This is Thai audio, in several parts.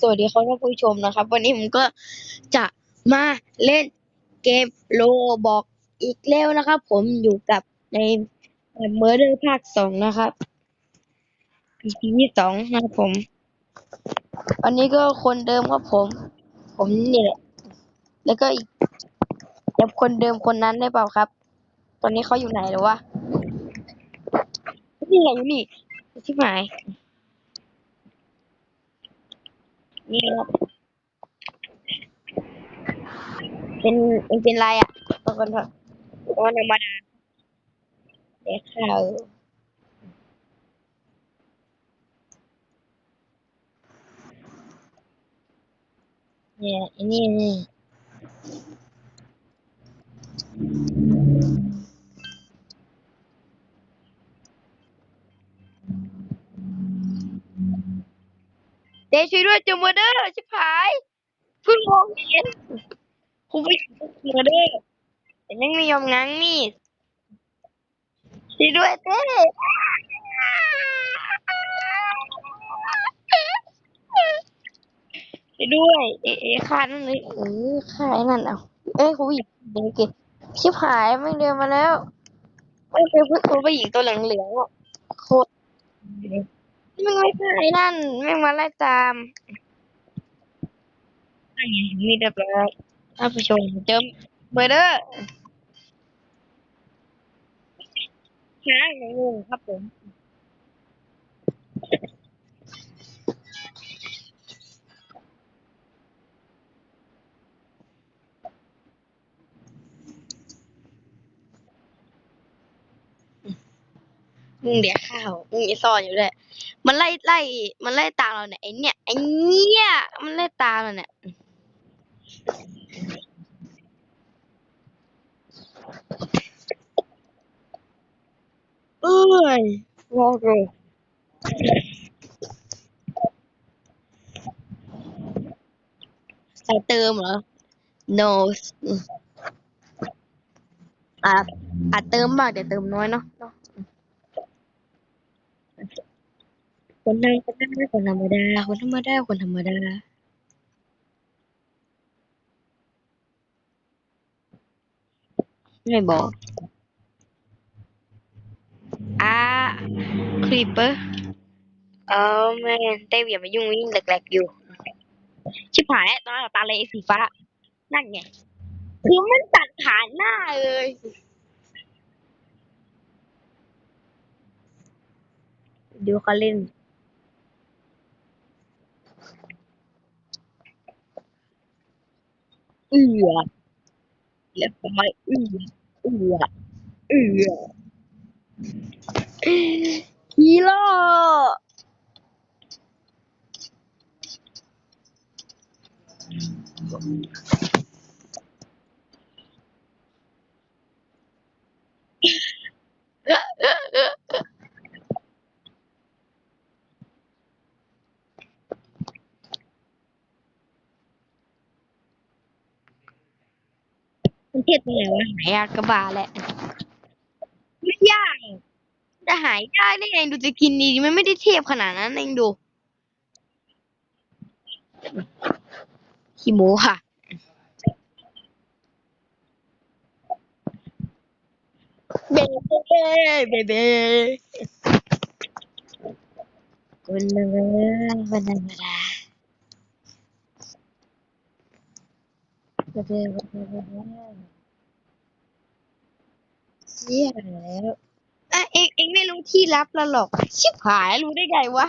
สวัสดีครับท่านผู้ชมนะครับ วันนี้ผมก็จะมาเล่นเกมโลบอกอีกแล้วนะครับ ผมอยู่กับในเมอร์เดอร์ภาคสองนะครับ EP ที่สองนะครับผมวันนี้ก็คนเดิมครับผม ผมนี่แหละแล้วก็อีกจำคนเดิมคนนั้นได้เปล่าครับ ตอนนี้เขาอยู่ไหนหรือวะนี่ไงอยู่นี่ที่หมาย นี่ครับเป็นเองเป็นไรอะตัวกันเถอะตัวธรรมดาเด็กข่าวเนี่ยไอ้นี่นี่ ช่วยด้วยเจอเมอร์เดอร์ชิบหายเพิ่งมองเห็นคุณไม่เมอร์เดอร์แต่ยังไม่ยอมง้างมีดช่วยด้วยเต้ช่วยด้วย เอ๊ะเอ๊ะฆ่านั่นเลยเออฆ่าไอ้นั่นเอาเอ้ยคุณผู้หญิงเด็กเกชิบหายไม่เดินมาแล้วไม่เคยพูดคุณผู้หญิงตัวเหลืองๆอะโคตร มึงไม่ใช่ไอ้นั่นไม่งมาไล่ตามไอ้ไงมีเรียบร้อยท่านผู้ชมเจอเมอร์เดอร์ช้างงงครับผมมึงเดี๋ยวข้าวมึงอย่าซ่อนอยู่ด้วย มันไล่ไล่มันไล่ตามเราเนี่ยไอเนี่ยไอเนี่ยมันไล่ตามเราเนี่ยเอ้ยรอเลยใส่เติมเหรอ no อะอาจเติมบ้างแต่เติมน้อยเนาะเนาะ คนธรรมดาคนธรรมดา คนธรรมดา คนธรรมดา ไม่บอกอ่าครีปเปอร์เออแม่งเต้อย่ามายุ่งวิ่งแหลกๆอยู่ ชิบหายแล้วตอนนั้นตาเลยสีฟ้า นั่นไง คือมันตัดผ่านหน้าเลยดูเขาเล่น เอือเรียบร้อยเอือเอือเอือฮีโร่มัน เทศตรงไหนวะหายากกระบาแหละไม่ยากจะหายยากได้ไงดูจะกินดีมันไม่ได้เทพขนาดนั้นเองดูขี้โมค่ะ เบเบ้เบเบ้คนธรรมดาคนธรรมดาเบเบ้ เชี่ยแล้วอะเองเองไม่รู้ที่ลับแล้วหรอก ชิบหายรู้ได้ไงวะ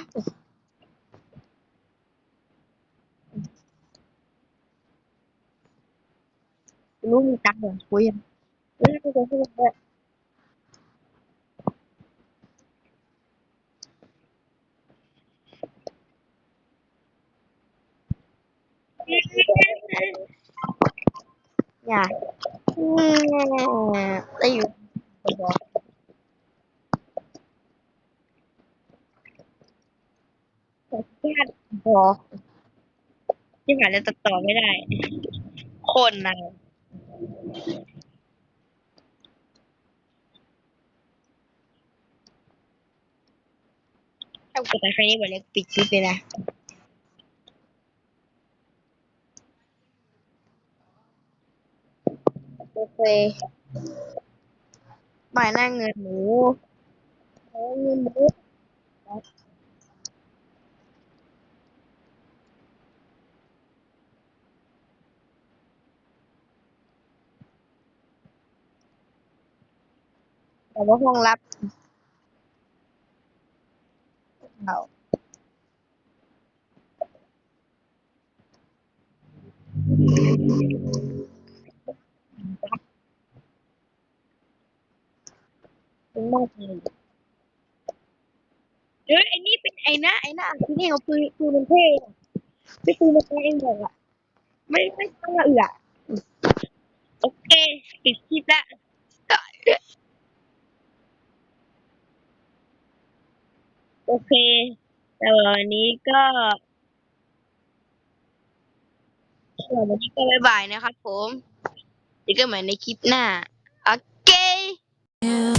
รู้มีตังค์เหรอคุยยังเออคุยกันคุยกันอย่าอืมได้อยู่ ตัดยากพอที่ผ่านจะตัดต่อไม่ได้ คนนะถ้ากดไปครนี่บอกเล็กปิดคลิปเลยนะโอเคหมายหน้เงินหมูเงินหมู แต่ว่าห้องรับเราเป็นมากเลยเฮ้ยไอ้นี่เป็นไอ้น้าไอ้น้าที่นี่เขาปืนปืนมันเท่ไปืนมันเท่เองเลยอะไม่ไม่ต้องละเอือโอเคปิดคลิปละ โอเคแต่วันนี้ก็สวันนี้ก็บ๊ายบายนะครับผมเจอกันใหม่ในคลิปหน้า โอเค Yeah.